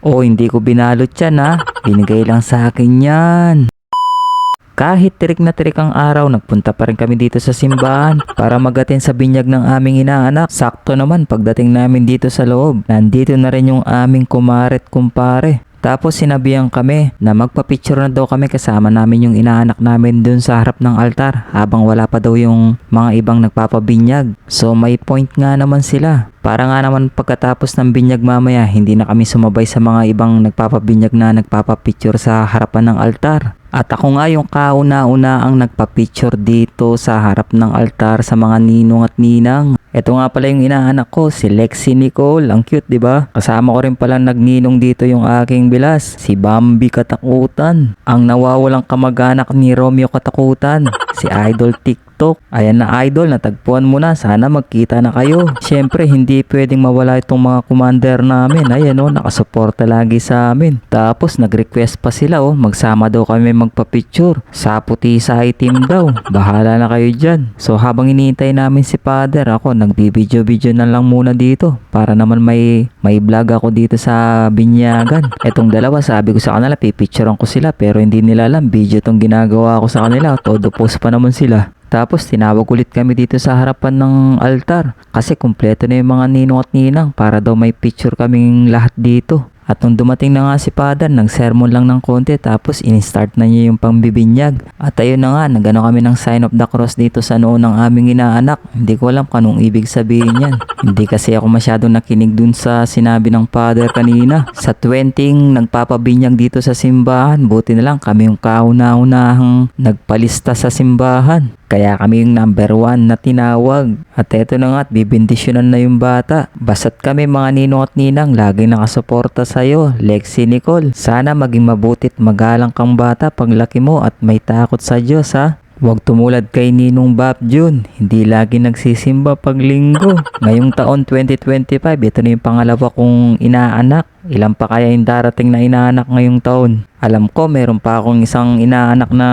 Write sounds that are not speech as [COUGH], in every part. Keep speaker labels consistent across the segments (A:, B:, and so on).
A: O hindi ko binalot yan ha. Binigay lang sa akin yan. Kahit tirik na tirik ang araw, nagpunta pa rin kami dito sa simbahan para magatin sa binyag ng aming inaanak. Sakto naman pagdating namin dito sa loob, nandito na rin yung aming kumaret kumpare. Tapos sinabihan kami na magpa-picture na daw kami kasama namin yung inaanak namin dun sa harap ng altar habang wala pa daw yung mga ibang nagpapabinyag. So may point nga naman sila. Para nga naman pagkatapos ng binyag mamaya, hindi na kami sumabay sa mga ibang nagpapabinyag na nagpapapicture sa harapan ng altar. At ako nga yung kauna-una ang nagpa-picture dito sa harap ng altar sa mga ninong at ninang. Ito nga pala yung inaanak ko, si Lexi Nicole. Ang cute, di ba? Kasama ko rin pala nagninong dito yung aking bilas, si Bambi Katakutan. Ang nawawalang kamag-anak ni Romeo Katakutan, [LAUGHS] si Idol TikTok. Ayan na idol, natagpuan mo na. Sana magkita na kayo. Siyempre, hindi pwedeng mawala itong mga commander namin. Ayan o, nakasuporta lagi sa amin. Tapos, nag-request pa sila o, magsama daw kami magpa-picture. Sa puti sa itim daw. Bahala na kayo dyan. So, habang iniintay namin si father, ako, nagbibideo-video na lang muna dito. Para naman may, may vlog ako dito sa binyagan. Etong dalawa, sabi ko sa kanila, pipicturean ko sila. Pero hindi nila alam, video tong ginagawa ko sa kanila. Todo post pa naman sila. Tapos tinawag ulit kami dito sa harapan ng altar kasi kumpleto na yung mga ninong at ninang para daw may picture kaming lahat dito. At nung dumating na nga si Father, nag-sermon lang ng konti tapos in-start na niya yung pambibinyag. At ayun na nga, nagano kami ng sign of the cross dito sa noo ng aming inaanak. Hindi ko alam kung anong ibig sabihin yan. [LAUGHS] Hindi kasi ako masyadong nakinig dun sa sinabi ng Father kanina. Sa 20 nagpapabinyag dito sa simbahan, buti na lang kami yung kauna-unahang nagpalista sa simbahan. Kaya kami yung number one na tinawag. At eto na nga, at bibindisyonan na yung bata. Basta't kami mga ninong at ninang, laging nakasuporta sa'yo, Lexi Nicole. Sana maging mabutit magalang kang bata paglaki mo at may takot sa Diyos ha. Huwag tumulad kay Ninong Bap Jun. Hindi lagi nagsisimba pag linggo. [LAUGHS] Ngayong taon 2025, ito na yung pangalawa kong inaanak. Ilan pa kaya yung darating na inaanak ngayong taon? Alam ko, meron pa akong isang inaanak na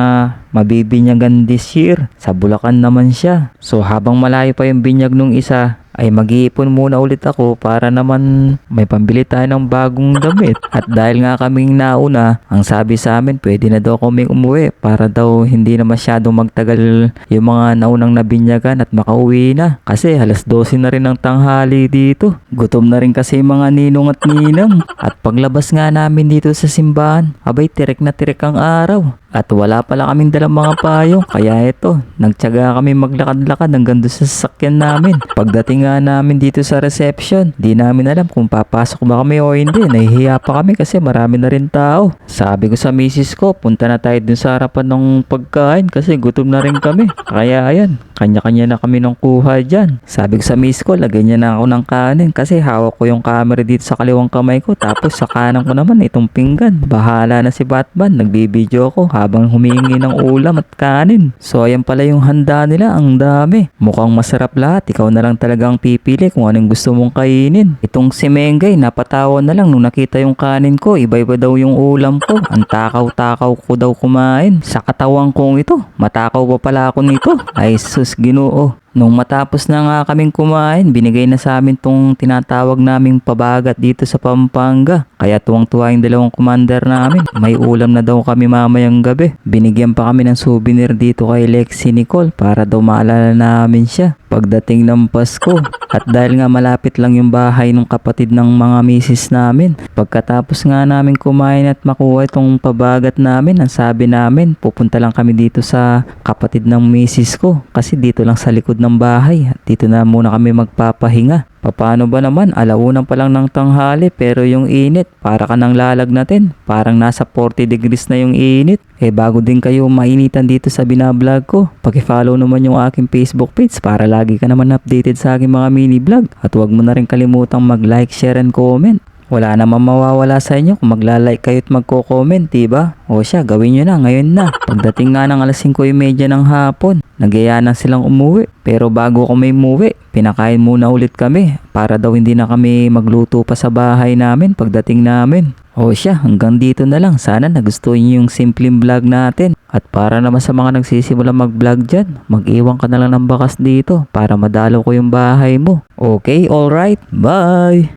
A: mabibinyagan this year. Sa Bulacan naman siya. So habang malayo pa yung binyag nung isa, ay mag-iipon muna ulit ako para naman may pambili tayo ng bagong damit. At dahil nga kaming nauna, ang sabi sa amin pwede na daw kami umuwi para daw hindi na masyadong magtagal yung mga naunang nabinyagan at makauwi na. Kasi halas 12 na rin ng tanghali dito. Gutom na rin kasi mga ninong at ninang. At paglabas nga namin dito sa simbahan, abay tirek na tirek ang araw. At wala pala kaming dalang mga payong. Kaya ito, nagtyaga kami maglakad-lakad hanggang doon sa sasakyan namin. Pagdating nga namin dito sa reception, di namin alam kung papasok ba kami o hindi. Nahihiya pa kami kasi marami na rin tao. Sabi ko sa misis ko, punta na tayo dun sa harapan ng pagkain kasi gutom na rin kami. Kaya ayan, kanya-kanya na kami ng kuha dyan. Sabi ko sa miss ko, lagyan niya na ako ng kanin kasi hawak ko yung camera dito sa kaliwang kamay ko. Tapos sa kanan ko naman itong pinggan. Bahala na si Batman, nagbibideo ko habang humingi ng ulam at kanin. So ayan pala yung handa nila, ang dami. Mukhang masarap lahat, ikaw na lang talagang pipili kung anong gusto mong kainin. Itong si Mengay, napatawa na lang nung nakita yung kanin ko, iba-iba daw yung ulam ko. Ang takaw-takaw ko daw kumain. Sa katawan kong ito, matakaw pa pala ako nito. Ay sus, ginoo. Nung matapos na nga kaming kumain, binigay na sa amin tong tinatawag naming pabagat dito sa Pampanga. Kaya tuwang-tuwa yung dalawang commander namin. May ulam na daw kami mamayang gabi. Binigyan pa kami ng souvenir dito kay Lexi Nicole para daw maalala namin siya pagdating ng Pasko. At dahil nga malapit lang yung bahay ng kapatid ng mga misis namin, pagkatapos nga namin kumain at makuha itong pabagat namin, ang sabi namin, pupunta lang kami dito sa kapatid ng misis ko kasi dito lang sa likod ng bahay. At dito na muna kami magpapahinga. Paano ba naman? Alauna pa lang ng tanghali pero yung init, para ka nang lalagnatin. Parang nasa 40 degrees na yung init. Eh bago din kayo mainitan dito sa binablog ko, paki-follow naman yung aking Facebook page para lagi ka naman updated sa aking mga mini vlog. At huwag mo na rin kalimutang mag-like, share, and comment. Wala namang mawawala sa inyo kung magla-like kayo at magko-comment, diba? O siya, gawin nyo na, ngayon na. Pagdating nga ng alas 5.30 ng hapon, nagyaya na silang umuwi. Pero bago kami umuwi, pinakain muna ulit kami para daw hindi na kami magluto pa sa bahay namin pagdating namin. O siya, hanggang dito na lang. Sana nagustuhan niyo yung simpleng vlog natin. At para naman sa mga nagsisimula mag-vlog dyan, mag-iwan ka na lang ng bakas dito para madalaw ko yung bahay mo. Okay, alright, bye!